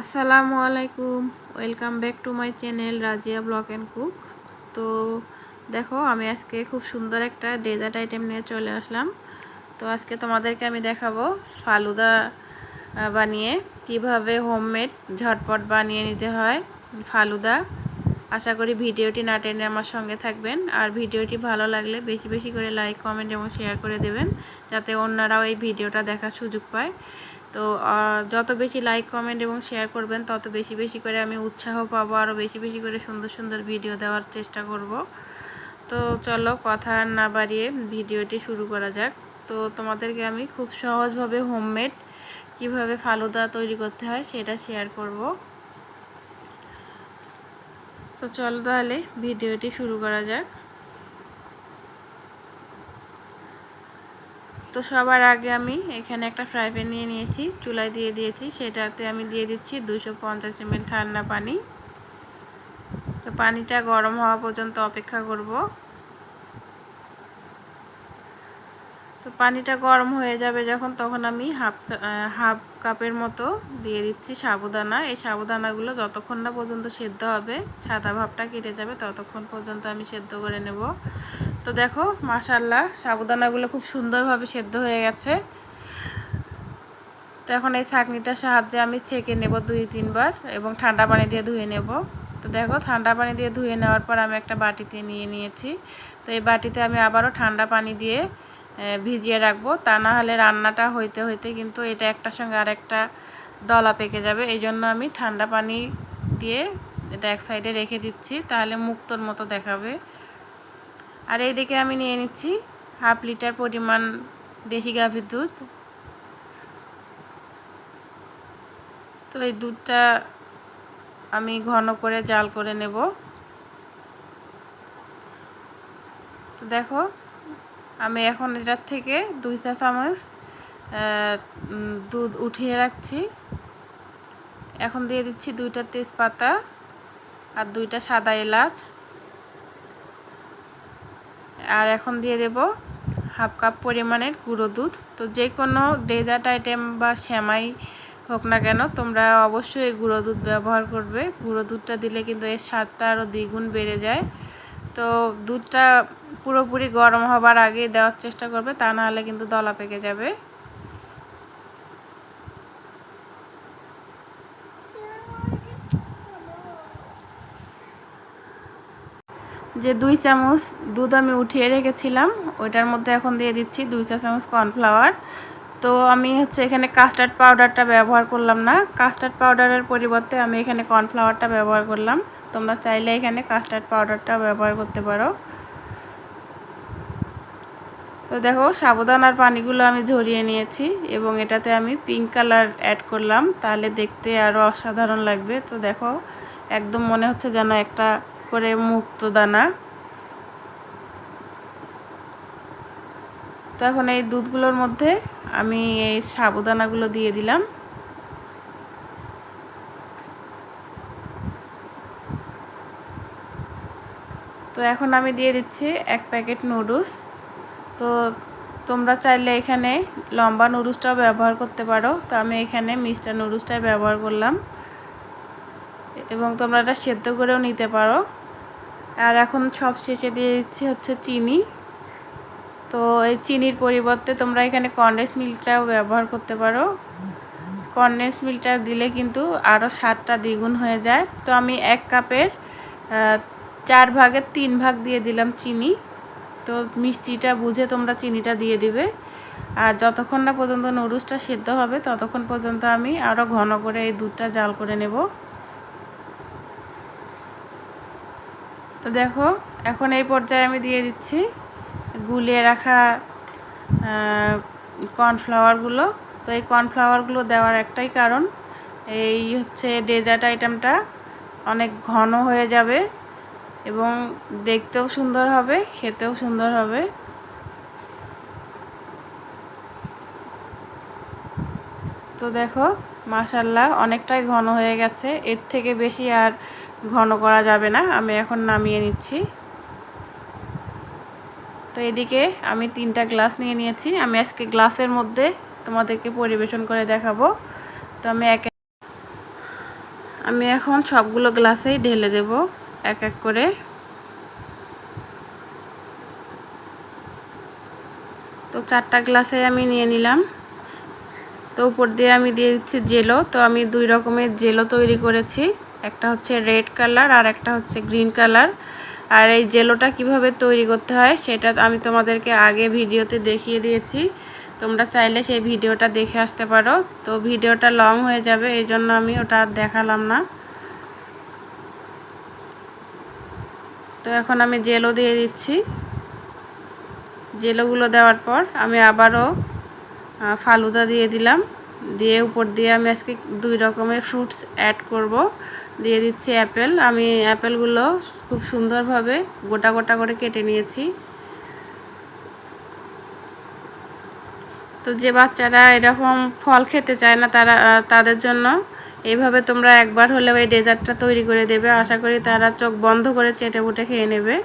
আসসালামু আলাইকুম। Welcome back to my channel Razia blog and cook তো দেখো, আমি আজকে খুব সুন্দর একটা ডেজার্ট আইটেম নিয়ে চলে আসলাম। তো আজকে তোমাদেরকে আমি দেখাবো ফালুদা বানিয়ে কীভাবে হোমমেড ঝটপট বানিয়ে নিতে হয় ফালুদা। আশা করি ভিডিওটি না টেনে আমার সঙ্গে থাকবেন। আর ভিডিওটি ভালো লাগলে বেশি বেশি করে লাইক কমেন্ট এবং শেয়ার করে দেবেন, যাতে অন্যরাও এই ভিডিওটা দেখার সুযোগ পায়। তো যত বেশি লাইক কমেন্ট এবং শেয়ার করবেন, তত বেশি বেশি করে আমি উৎসাহ পাবো আরও বেশি বেশি করে সুন্দর সুন্দর ভিডিও দেওয়ার চেষ্টা করব। তো, চলো কথা না বাড়িয়ে ভিডিওটি শুরু করা যাক। তো, তোমাদেরকে আমি খুব সহজভাবে হোমমেড কীভাবে ফালুদা তৈরি করতে হয় সেটা শেয়ার করব। তো, চলো তাহলে ভিডিওটি শুরু করা যাক। তো সবার আগে আমি এখানে একটা ফ্রাই প্যান নিয়ে নিয়েছি, চুলায় দিয়ে দিয়েছি, সেটাতে আমি দিয়ে দিচ্ছি দুশো পঞ্চাশ এমএল ঠান্ডা পানি। তো পানিটা গরম হওয়া পর্যন্ত অপেক্ষা করব। তো পানিটা গরম হয়ে যাবে যখন তখন আমি হাফ হাফ কাপের মতো দিয়ে দিচ্ছি সাবুদানা। এই সাবুদানাগুলো যতক্ষণ না পর্যন্ত সেদ্ধ হবে, সাদা ভাবটা কেটে যাবে ততক্ষণ পর্যন্ত আমি সেদ্ধ করে নেব। তো দেখো মাশাল্লাহ সাবুদানাগুলো খুব সুন্দরভাবে সেদ্ধ হয়ে গেছে। তো এখন এই ছাঁকনিটার সাহায্যে আমি ছেঁকে নেব দুই, তিনবার এবং ঠান্ডা পানি দিয়ে ধুয়ে নেব। তো দেখো, ঠান্ডা পানি দিয়ে ধুয়ে নেওয়ার পর আমি একটা বাটিতে নিয়ে নিয়েছি। তো এই বাটিতে আমি আবারও ঠান্ডা পানি দিয়ে ভিজিয়ে রাখব। তা না হলে রান্নাটা হইতে হইতে কিন্তু এটা একটার সঙ্গে আরেকটা দলা পেকে যাবে। এই জন্য আমি ঠান্ডা পানি দিয়ে এটা এক সাইডে রেখে দিচ্ছি। তাহলে মুক্তর মতো দেখাবে। আর এইদিকে আমি নিয়ে নিচ্ছি হাফ লিটার পরিমাণ দেশি গাভীর দুধ। তো এই দুধটা আমি ঘন করে জাল করে নেব। তো দেখো, আমি এখন এটার থেকে দুই চা চামচ দুধ উঠিয়ে রাখছি। এখন দিয়ে দিচ্ছি দুইটা তেজপাতা আর দুইটা সাদা এলাচ। আর এখন দিয়ে দেব হাফ কাপ পরিমাণের গুঁড়ো দুধ। তো যে কোনো ডেজার্ট আইটেম বা শ্যামাই হোক না কেন, তোমরা অবশ্যই গুঁড়ো দুধ ব্যবহার করবে। গুঁড়ো দুধটা দিলে কিন্তু এর স্বাদটা আরও দ্বিগুণ বেড়ে যায়। তো দুধটা পুরোপুরি গরম হবার আগে দেওয়ার চেষ্টা করবে, তা নাহলে কিন্তু দলা পেকে যাবে। যে দুই চামচ দুধ আমি উঠিয়ে রেখেছিলাম, ওইটার মধ্যে এখন দিয়ে দিচ্ছি দুই চা চামচ কর্নফ্লাওয়ার। তো আমি হচ্ছে এখানে কাস্টার্ড পাউডারটা ব্যবহার করলাম না। কাস্টার্ড পাউডারের পরিবর্তে আমি এখানে কর্নফ্লাওয়ারটা ব্যবহার করলাম। তোমরা চাইলে এখানে কাস্টার্ড পাউডারটা ব্যবহার করতে পারো। তো দেখো, সাবুদানার পানিগুলো আমি ঝরিয়ে নিয়েছি এবং এটাতে আমি পিঙ্ক কালার অ্যাড করলাম। তাহলে দেখতে আরও অসাধারণ লাগবে। তো দেখো, একদম মনে হচ্ছে যেন একটা করে মুক্ত দানা তো এখন এই দুধগুলোর মধ্যে আমি এই সাবুদানাগুলো দিয়ে দিলাম। তো এখন আমি দিয়ে দিচ্ছি এক প্যাকেট নুডলস। তো তোমরা চাইলে এখানে লম্বা নুডলসটাও ব্যবহার করতে পারো। তো আমি এখানে মিস্টার নুডলসটাই ব্যবহার করলাম। এবং তোমরা এটা সেদ্ধ করেও নিতে পারো। আর এখন সব শেষে দিয়ে দিচ্ছি হচ্ছে চিনি। তো এই চিনির পরিবর্তে তোমরা এখানে কন্ডেন্স মিল্কটাও ব্যবহার করতে পারো। কন্ডেন্স মিল্কটা দিলে কিন্তু আরও স্বাদটা দ্বিগুণ হয়ে যায়। তো আমি এক কাপের চার ভাগের তিন ভাগ দিয়ে দিলাম চিনি। তো মিষ্টিটা বুঝে তোমরা চিনিটা দিয়ে দিবে। আর যতক্ষণ না পর্যন্ত নুডলসটা সেদ্ধ হবে, ততক্ষণ পর্যন্ত আমি আরও ঘন করে এই দুধটা জাল করে নেব। তো দেখো, এখন এই পর্যায়ে আমি দিয়ে দিচ্ছি গুলিয়ে রাখা কর্নফ্লাওয়ারগুলো। তো এই কর্নফ্লাওয়ারগুলো দেওয়ার একটাই কারণ, এই হচ্ছে ডেজার্ট আইটেমটা অনেক ঘন হয়ে যাবে এবং দেখতেও সুন্দর হবে, খেতেও সুন্দর হবে। তো দেখো মাসাল্লাহ অনেকটাই ঘন হয়ে গেছে। এর থেকে বেশি আর ঘন করা যাবে না, আমি এখন নামিয়ে নিচ্ছি। তো এদিকে আমি তিনটা গ্লাস নিয়ে নিয়েছি, আমি আজকে গ্লাসের মধ্যে তোমাদেরকে পরিবেশন করে দেখাবো। তো আমি এক আমি এখন সবগুলো গ্লাসেই ঢেলে দেব, এক এক করে। তো চারটা গ্লাসে আমি নিয়ে নিলাম। তো উপর দিয়ে আমি দিয়ে দিচ্ছি জেলো তো আমি দুই রকমের জেলো তৈরি করেছি। একটা হচ্ছে রেড কালার আর একটা হচ্ছে গ্রিন কালার। আর এই জেলোটা কীভাবে তৈরি করতে হয় সেটা আমি তোমাদেরকে আগে ভিডিওতে দেখিয়ে দিয়েছি। তোমরা চাইলে সেই ভিডিওটা দেখে আসতে পারো। তো ভিডিওটা লং হয়ে যাবে, এই জন্য আমি ওটা দেখালাম না। তো এখন আমি জেলো দিয়ে দিচ্ছি। জেলোগুলো দেওয়ার পর আমি আবারও ফালুদা দিয়ে দিলাম। দিয়ে উপর দিয়ে আমি আজকে দুই রকমের ফ্রুটস অ্যাড করব। দিয়ে দিচ্ছি অ্যাপেল। আমি অ্যাপেলগুলো খুব সুন্দরভাবে গোটা গোটা করে কেটে নিয়েছি। তো যে বাচ্চারা এরকম ফল খেতে চায় না, তারা, তাদের জন্য এইভাবে তোমরা একবার হলেও এই ডেজার্টটা তৈরি করে দেবে। আশা করি তারা চোখ বন্ধ করে চেটে বুটে খেয়ে নেবে।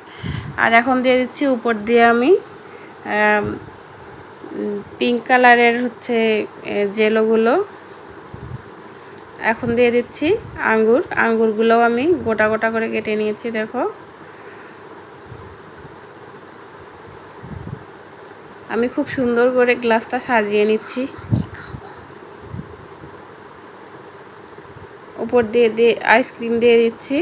আর এখন দিয়ে দিচ্ছি উপর দিয়ে আমি পিঙ্ক কালারের হচ্ছে জেলোগুলো। এখন দিয়ে দিচ্ছি আঙ্গুর। আঙ্গুরগুলোও আমি গোটা গোটা করে কেটে নিয়েছি, দেখো। আমি খুব সুন্দর করে গ্লাসটা সাজিয়ে নিচ্ছি। উপর দিয়ে দিয়ে আইসক্রিম দিয়ে দিচ্ছি।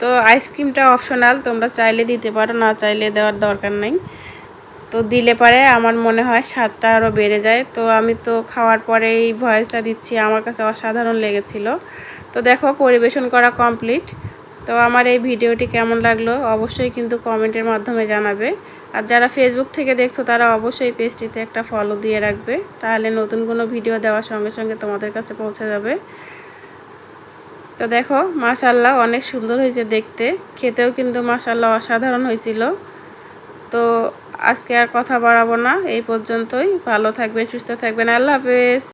তো আইসক্রিমটা অপশনাল তোমরা চাইলে দিতে পারো, না চাইলে দেওয়ার দরকার নেই। তো দিলে পরে, আমার মনে হয় স্বাদটা আরও বেড়ে যায়। তো আমি তো খাওয়ার পরে এই ভয়েসটা দিচ্ছি, আমার কাছে অসাধারণ লেগেছিল। তো দেখো, পরিবেশন করা কমপ্লিট। তো আমার এই ভিডিওটি কেমন লাগল অবশ্যই কিন্তু কমেন্টের মাধ্যমে জানাবে। আর যারা ফেসবুক থেকে দেখছ, তারা অবশ্যই পেজটিতে একটা ফলো দিয়ে রাখবে। তাহলে নতুন কোনো ভিডিও দেওয়ার সঙ্গে সঙ্গে তোমাদের কাছে পৌঁছে যাবে। তো দেখো মাশাল্লাহ অনেক সুন্দর হয়েছে দেখতে। খেতেও কিন্তু মাশাল্লাহ অসাধারণ হয়েছিল। তো আজকে আর কথা বাড়াবো না এই পর্যন্তই। ভালো থাকবেন সুস্থ থাকবেন। আল্লাহ হাফেজ।